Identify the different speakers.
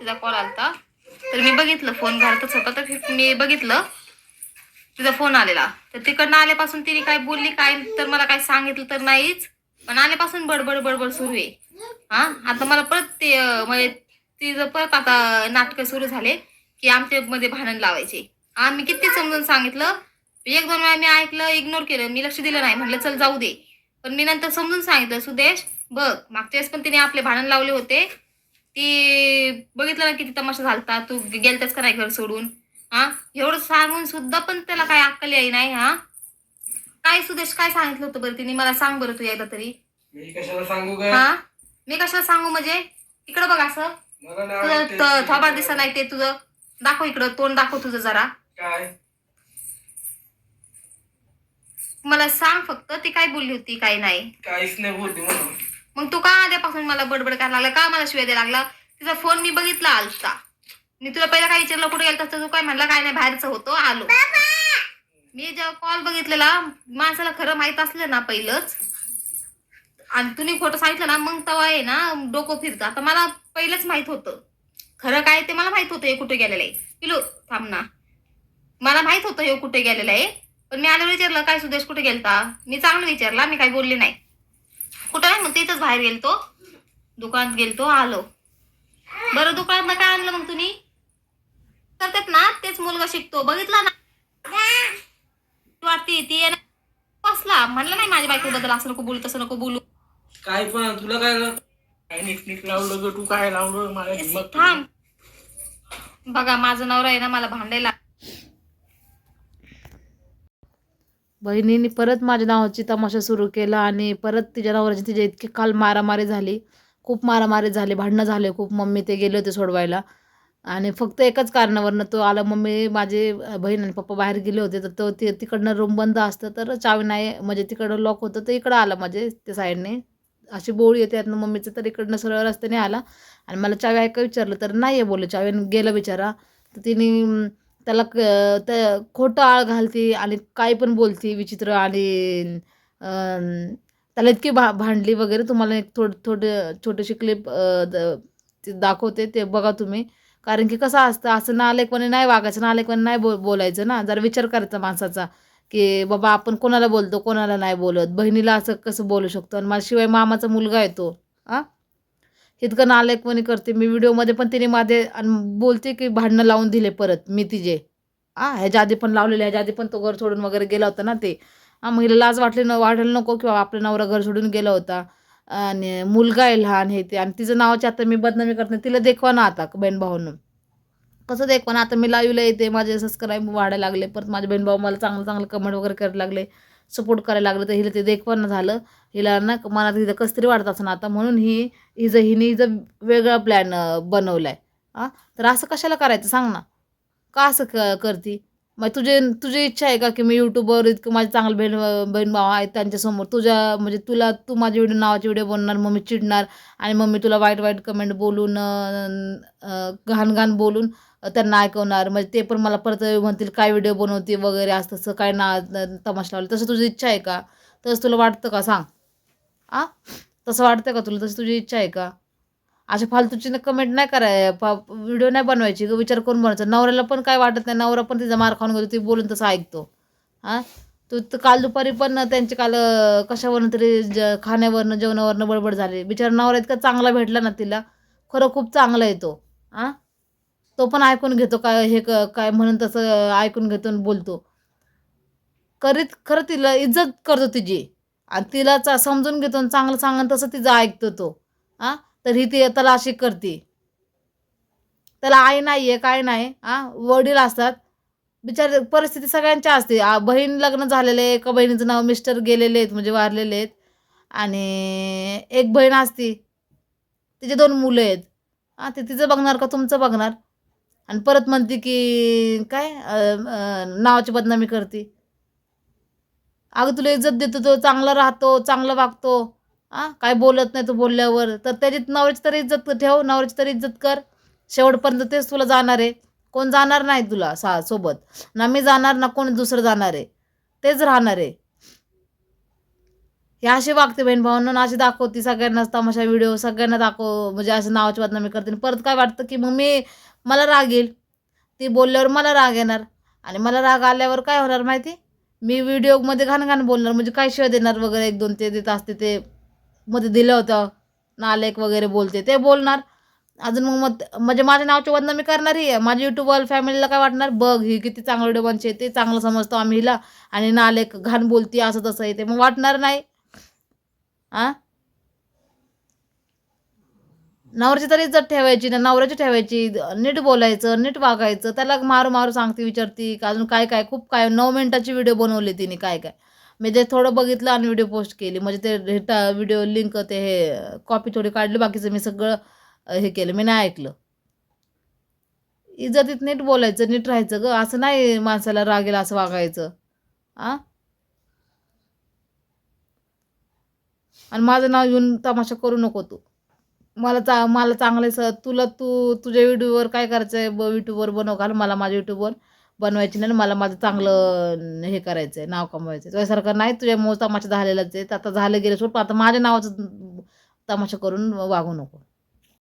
Speaker 1: तिचा कॉल आलता. तर मी बघितलं फोन घरातच होता. तर मी बघितलं तिचा फोन आलेला. तर तिकडनं आल्यापासून तिने काय बोलली काय तर मला काय सांगितलं तर नाहीच. पण आल्यापासून बडबड बडबड सुरू आहे. हा? आता मला परत ते म्हणजे तिचं परत आता नाटकं सुरू झाले की आमच्या मध्ये भांडण लावायचे. आम्ही किती समजून सांगितलं एक दोन वेळा मी ऐकलं इग्नोर केलं. मी लक्ष दिलं नाही. म्हटलं चल जाऊ दे. पण मी नंतर समजून सांगितलं सुदेश बघ मागच्या वेळेस पण तिने आपले भांडण लावले होते. ती बघितलं ना किती तमाशा झालता तू गेलतास का नाही घर सोडून? हा? एवढं सांगून सुद्धा पण त्याला काय अक्कल याय नाही हा? काय सुदेश काय सांगितलं होतं बरं तिने? मला सांग बरं तू एकदा तरी.
Speaker 2: मी कशाला सांगू
Speaker 1: हा? मी कशाला सांगू म्हणजे? इकडं बघ असं.
Speaker 2: मला नाही
Speaker 1: तुझं
Speaker 2: आवडत
Speaker 1: त-
Speaker 2: ते.
Speaker 1: थोबाड दिसत नाही ते तुझं. दाखव इकडं तोंड दाखव तुझं जरा.
Speaker 2: काय?
Speaker 1: मला सांग फक्त ती काय बोलली होती काय नाही.
Speaker 2: काहीच नाही बोलते म्हणून.
Speaker 1: मग तू का आल्यापासून मला बडबड करायला लागला? का मला शिवाय द्यायला लागला? तिचा फोन मी बघितला आलता. मी तुला पहिला काय विचारलं कुठे तर तू काय म्हणला काय नाही बाहेरचं होतो आलो. मी जेव्हा कॉल बघितलेला माणसाला खरं माहीत असलं ना पहिलंच आणि तुम्ही खोटं सांगितलं ना मग तेव्हा आहे ना डोकं फिरतं. आता मला पहिलंच माहीत होतं. खरं काय ते मला माहीत होतं हे कुठे गेलेलं आहे. पिलो थांब ना. मला माहीत होतं हे कुठे गेलेलं आहे पण मी आल्यावर विचारलं काय सुदेश कुठे गेलता? मी चांगलं विचारला मी काही बोलले नाही. कुठं आहे मग? तिथंच बाहेर गेलतो. दुकानात गेलतो आलो. बरं दुकानात काय आणलं मग तुम्ही? करतात ना तेच मुलगा शिकतो. बघितला ना? वाटते ती बसला. म्हणलं नाही माझ्या बायकोबद्दल असं नको बोलू तसं नको बोलू.
Speaker 2: काय पण तुला काय झालं? काय नीट नीट लावलं ग तू काय लावलं मला
Speaker 1: थांब. बघा माझा नवरा आहे ना मला भांडायला
Speaker 3: बहिणीने परत माझ्या नावाची तमाशा सुरू केला आणि परत तिच्या नावाची तिच्या इतकी काल मारामारी झाली. खूप मारामारी झाली भांडणं झाले खूप. मम्मी ते गेले होते सोडवायला. आणि फक्त एकच कारणावरनं तो आला. मम्मी माझे बहीण आणि पप्पा बाहेर गेले होते तर तो ते तिकडनं रूम बंद असतं तर चावी नाही म्हणजे तिकडं लॉक होतं तर इकडं आला म्हणजे त्या साईडने. अशी बोळी येते यातनं मम्मीचं तर इकडनं सरळ रस्त्याने आला. आणि मला चावी ऐका विचारलं तर नाही आहे बोलले चावी गेलं बिचारा. तर तिने त्याला क त्या खोटं आळ घालते आणि काही पण बोलती विचित्र आणि त्याला इतकी भा भांडली वगैरे. तुम्हाला एक थोडं थोडे छोटीशी क्लिप दाखवते. ते बघा तुम्ही. कारण की कसं असतं असं नालेकपणे नाही वागायचं. नालेकपणे नाही बो बोलायचं ना. जरा विचार करायचा माणसाचा की बाबा आपण कोणाला बोलतो कोणाला नाही बोलत? बहिणीला असं कसं बोलू शकतो? आणि माझ्याशिवाय मामाचा मुलगा आहे तो. आ? इतकं नालायकपणे करते. मी व्हिडिओमध्ये पण तिने माझे आणि बोलते की भांडणं लावून दिले परत मी तिचे. आ ह्याच्या आधी पण लावलेले ह्याच्या आधी पण तो घर सोडून वगैरे गेला होता ना ते. हा मग हिला लाज वाटली न वाढायला नको किंवा आपला नवरा घर सोडून गेला होता. आणि मुलगा आहे लहान हे ते. आणि तिचं नावाची आता मी बदनामी करते तिला देखवा ना आता बहीण भाऊनं कसं देखवा ना आता मी लाईव्हला येते माझे सबस्क्राईब वाढायला लागले परत माझे बहीण भाऊ मला चांगलं चांगलं कमेंट वगैरे करायला लागले. सपोर्ट करायला लागलं तर हिला ते देखपण झालं. हिला ना मनात हिचं कसं तरी वाटत असं आता. म्हणून ही हिचं हिने हिचं वेगळा प्लॅन बनवला आहे हां तर असं कशाला करायचं? सांग ना. का असं क करती? मग तुझे तुझी इच्छा आहे का की मी यूट्यूबवर इतकं माझे चांगले बहीण बहीण भाऊ आहेत त्यांच्यासमोर? तुझ्या म्हणजे तुला तू माझे व्हिडिओ नावाचे व्हिडिओ बनवणार मग मी चिडणार आणि मग मी तुला वाईट वाईट कमेंट बोलून घाण घाण बोलून त्यांना ऐकवणार. म्हणजे ते पण मला परत म्हणतील काय व्हिडिओ बनवते वगैरे असं तसं काय ना तमाश लावलं. तसं तुझी इच्छा आहे का? तसं तुला वाटतं का? सांग. आ? तसं वाटतं का तुला? तशी तुझी इच्छा आहे का? अशा फालतूची कमेंट नाही कराय पा व्हिडिओ नाही बनवायची. विचार करून बनवायचा. नवऱ्याला पण काय वाटत नाही. नवरा पण तिचा मार खाऊन घेतो. ती बोलून तसं ऐकतो. हां? तू तर काल दुपारी पण त्यांचे काल कशावरनं तरी ज खाण्यावरनं जेवणावरनं बडबड झाली. बिचारा नवरा इतका चांगला भेटला ना तिला. खरं खूप चांगला येतो तो. हां? तो पण ऐकून घेतो. काय हे क- काय म्हणून तसं ऐकून घेतो आणि बोलतो. करीत खरं तिला इज्जत करतो तिची. आणि तिला चा समजून घेतो आणि चांगलं सांगून तसं तिचं ऐकतो तो. हां? तर ही ती त्याला अशी करते. त्याला आई नाही आहे काय नाही हां वडील असतात. बिचार परिस्थिती सगळ्यांच्या असते. बहीण लग्न झालेले आहे एका बहिणीचं नाव मिस्टर गेलेले आहेत म्हणजे वारलेले आहेत. आणि एक बहीण असती तिचे दोन मुलं आहेत. हां ते तिचं बघणार का तुमचं बघणार? आणि परत म्हणते की काय नावाची बदनामी करते. अगं तुला इज्जत देतो तो चांगला राहतो चांगलं वागतो. हां काय बोलत नाही तू बोलल्यावर. तर त्याची नवऱ्याची तरी इज्जत ठेव नवऱ्याची तरी इज्जत कर. शेवटपर्यंत तेच तुला जाणार आहे. कोण जाणार नाही तुला सा सोबत. ना मी जाणार ना कोण दुसरं जाणार आहे. तेच राहणार आहे. हे असे वागते बहीण भावांना अशी दाखवते सगळ्यांनाच तमाशा व्हिडिओ सगळ्यांना दाखव म्हणजे असं नावाची बदनामी करते. आणि परत काय वाटतं की मग मी मला राग येईल. ती बोलल्यावर मला राग येणार. आणि मला राग आल्यावर काय होणार माहिती? मी व्हिडिओमध्ये घाण घाण बोलणार म्हणजे काय शिवाय देणार वगैरे एक दोन ते देत असते ते. मध्ये दिलं होतं. नालेक वगैरे बोलते. ते बोलणार. अजून मग मत म्हणजे माझ्या नावाची मी करणार आहे. माझ्या युट्यूबवर फॅमिलीला काय वाटणार? बघ ही किती चांगलं व्हिडिओ बनचे ते चांगलं समजतो आम्ही हिला. आणि नालेक घाण बोलती असं तसं आहे ते. मग वाटणार नाही. आ? नवऱ्याची तरी इज्जत ठेवायची ना. नवऱ्याची ठेवायची. नीट बोलायचं नीट वागायचं. त्याला मारू मारू सांगते विचारती. का अजून काय काय खूप काय नऊ मिनिटाची व्हिडिओ बनवली तिने काय काय. मी ते थोडं बघितलं आणि व्हिडिओ पोस्ट केली. म्हणजे ते व्हिडिओ लिंक ते हे कॉपी थोडी काढली. बाकीचं मी सगळं हे केलं. मी नाही ऐकलं. इज्जतीत नीट बोलायचं नीट राहायचं ग. असं नाही माणसाला रागेल असं वागायचं. आ? आणि माझं नाव येऊन तमाशा करू नको तू. मला चा मला चांगलं सर तुला तू तुझ्या युट्यूबवर काय करायचं आहे ब युट्यूबवर बनव घाल मला माझ्या युट्यूबवर बनवायची नाही आणि मला माझं चांगलं हे करायचं आहे नाव कमवायचं आहे तुझ्यासारखं नाही तुझ्या मूळ तमाशा झालेलाच आहे आता झालं गेलं सोड पण आता माझ्या नावाचं तमाशा करून वागू नको.